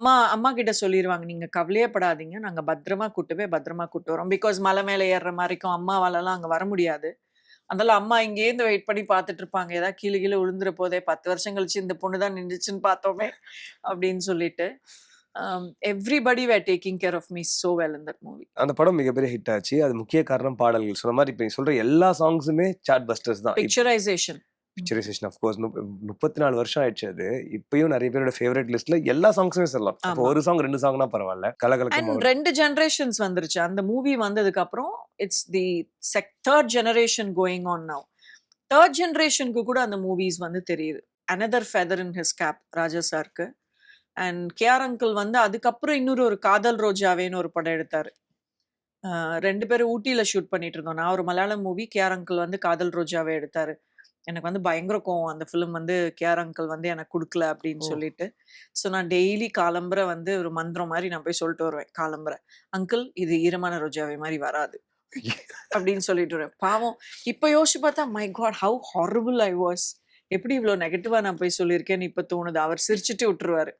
அம்மா அம்மா கிட்ட சொல்லிருவாங்க, "நீங்க கவலையே படாதீங்க. நாங்க பத்திரமா கூட்டு போய் பத்திரமா கூட்டு வரோம்." பிகாஸ் மலை மேல ஏறுற மாரிக்கும் அம்மாவாலலாம் அங்க வர முடியாது. அதனால அம்மா இங்கேருந்து வெயிட் பண்ணி பார்த்துட்டு இருப்பாங்க. ஏதாவது கீழ கீழ விழுந்துற போதே 10 வருஷம் கழிச்சு இந்த பொண்ணு தான் நின்னுச்சுன்னு பார்த்தோமே அப்படின்னு சொல்லிட்டு. Everybody were taking care of me so well in that movie. அந்த படம் மிகப்பெரிய ஹிட் ஆச்சு. அது முக்கிய காரணம் பாடல்கள். சொன்ன மாரி இப்ப சொல்ற எல்லா சாங்ஸுமே சார்ட் பஸ்டர்ஸ் தான். பிக்சரைசேஷன். பிக்சரைசேஷன் ஆஃப் கோர்ஸ் நுப் 34 வருஷம் ஆயிடுச்சு அது. இப்பயும் நெறைய பேரோட ஃபேவரைட் லிஸ்ட்ல எல்லா சாங்ஸுமே சொல்லலாம். ஒரு சாங் 2 சாங்னா பரவால்ல. கலகலக்கும். 2 ஜெனரேஷன்ஸ் வந்துருச்சு. அந்த மூவி வந்ததுக்கு அப்புறம் it's the 3 generation going on now. 3 ஜெனரேஷனுக்கு கூட அந்த மூவிஸ் வந்து தெரியுது. Another feather in his cap Raja சாருக்கு. அண்ட் கேஆர் அங்கிள் வந்து அதுக்கப்புறம் இன்னொரு ஒரு காதல் ரோஜாவேன்னு ஒரு படம் எடுத்தாரு. 2 பேரும் ஊட்டியில ஷூட் பண்ணிட்டு இருந்தோம். நான் ஒரு மலையாளம் மூவி, கேஆர் அங்கிள் வந்து காதல் ரோஜாவே எடுத்தாரு. எனக்கு வந்து பயங்கர கோவம். அந்த ஃபிலிம் வந்து கேஆர் அங்கிள் வந்து எனக்கு குடுக்கல அப்படின்னு! சொல்லிட்டு. ஸோ நான் டெய்லி காலம்பர வந்து ஒரு மந்திரம் மாரி நான் போய் சொல்லிட்டு வருவேன் காலம்பர. "அங்கிள் இது ஈரமான ரோஜாவே மாரி வராது." அப்படின்னு சொல்லிட்டு வருவேன். பாவம் இப்ப யோசிச்சு பார்த்தா, my god how horrible I was. எப்படி இவ்ளோ நெகட்டிவா நான் போய் சொல்லியிருக்கேன்னு இப்ப தோணுது. அவர் சிரிச்சுட்டு விட்டுருவாரு.